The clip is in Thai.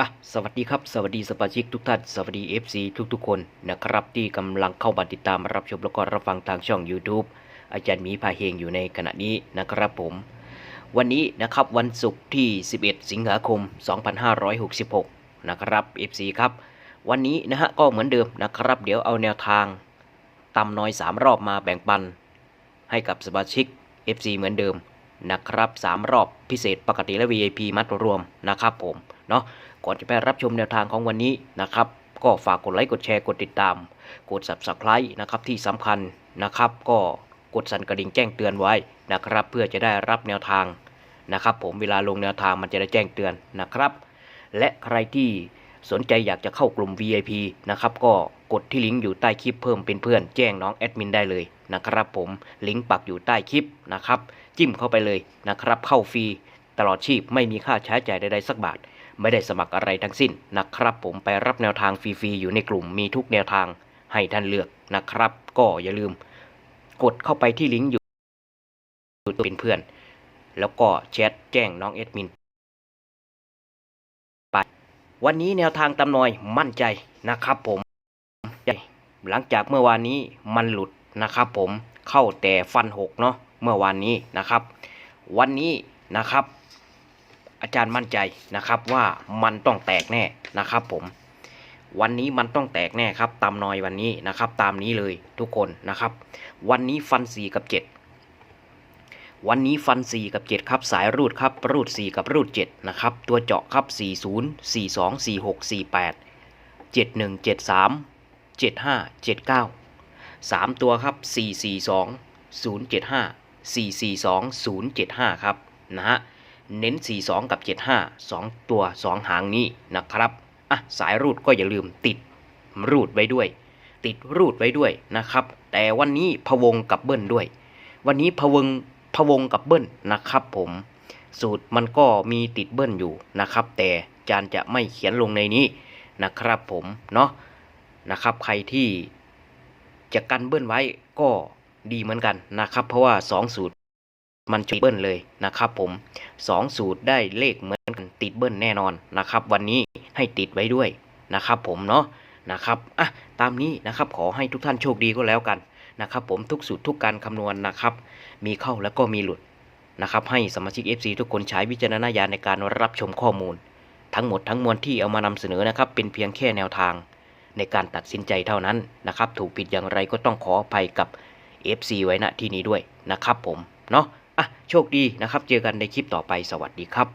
อะสวัสดีครับสวัสดีสมาชิกทุกท่านสวัสดี FC ทุกๆ คนนะครับที่กำลังเข้ามาติดตามรับชมแล้วก็รับฟังทางช่อง YouTube อาจารย์หมีพาเฮงอยู่ในขณะนี้นะครับผม วันนี้นะครับวันศุกร์ที่ 11 สิงหาคม 2566 นะครับ FC ครับ วันนี้นะฮะก็เหมือนเดิมนะครับ เดี๋ยวเอาแนวทางตำน้อย 3 รอบมาแบ่งปัน ให้กับสมาชิก FC เหมือนเดิม นะครับ3รอบพิเศษปกติและ VIP มัดรวมนะครับผมเนาะก่อนจะไปรับชมแนวทางของวันนี้นะครับ ก็ฝากกดไลค์กดแชร์กดติดตาม กด subscribe นะครับที่สำคัญนะครับก็กดสั่นกระดิ่งแจ้งเตือนไว้นะครับ เพื่อจะได้รับแนวทางนะครับ ผมเวลาลงแนวทางมันจะได้แจ้งเตือนนะครับ และใครที่สนใจอยากจะเข้ากลุ่ม VIP นะครับก็ กดที่ลิงก์อยู่ใต้คลิปเพิ่มเป็นเพื่อน แจ้งน้องแอดมินได้เลยนะครับผมลิงก์ปักอยู่ใต้คลิปนะครับจิ้มเข้าไปเลยนะครับ เข้าฟรีตลอดชีพไม่มีค่าใช้จ่ายใดๆสักบาท ไม่ได้สมัครอะไรทั้งสิ้นนะครับ ผมไปรับแนวทางฟรีๆอยู่ในกลุ่มมีทุกแนวทางให้ท่านเลือกนะครับ ก็อย่าลืม กดเข้าไปที่ลิงก์อยู่เป็นเพื่อน แล้วก็แชทแจ้งน้องเอดมินไปวันนี้แนวทางตำนอยมั่นใจนะครับผม หลังจากเมื่อวานนี้มันหลุดนะครับ ผมเข้าแต่ฟันหกเนาะเมื่อวานนี้นะครับ วันนี้นะครับ อาจารย์มั่นใจนะครับว่ามันต้องแตกแน่นะครับ ผม วันนี้มันต้องแตกแน่ครับ ตามนอยวันนี้นะครับ ตามนี้เลยทุกคนนะครับ วันนี้ฟัน4กับ7วันนี้ฟัน 4 กับ 7 ครับสายรูดครับ รูด 4 กับรูด 7 นะครับ ตัวเจาะครับ 40 42 46 48 71 73 75 79 3 ตัวครับ 442 075 442 075 ครับนะฮะเน้น 42 กับ 75 2 ตัว 2 หางนี้นะครับอะสายรูดก็อย่าลืมติดรูดไว้ด้วย ติดรูดไว้ด้วยนะครับ แต่วันนี้พวงกับเบิ้ลด้วย วันนี้พวงพวงกับเบิ้ลนะครับผมสูตรมันก็มีติดเบิ้ลอยู่นะครับ แต่จานจะไม่เขียนลงในนี้นะครับผมเนาะ นะครับ ใครที่จะกันเบิ้ลไว้ก็ดีเหมือนกันนะครับ เพราะว่า 2 สูตรมันจะเบิ้ลเลยนะครับผม 2 สูตรได้เลขเหมือนกันติดเบิ้ลแน่นอนนะครับ วันนี้ให้ติดไว้ด้วยนะครับ ผมเนาะนะครับอะตามนี้นะครับขอให้ทุกท่านโชคดีก็แล้วกันนะครับ ผมทุกสูตรทุกการคำนวณนะครับ มีเข้าแล้วก็มีหลุดนะครับ ให้สมาชิก FC ทุกคนใช้วิจารณญาณในการรับชมข้อมูล ทั้งหมดทั้งมวลที่เอามานำเสนอนะครับ เป็นเพียงแค่แนวทาง ในการตัดสินใจเท่านั้นนะครับ ถูกผิดอย่างไรก็ต้องขออภัยกับ FC ไว้ณที่นี้ด้วยนะครับผมเนาะอะโชคดีนะครับ เจอกันในคลิปต่อไปสวัสดีครับ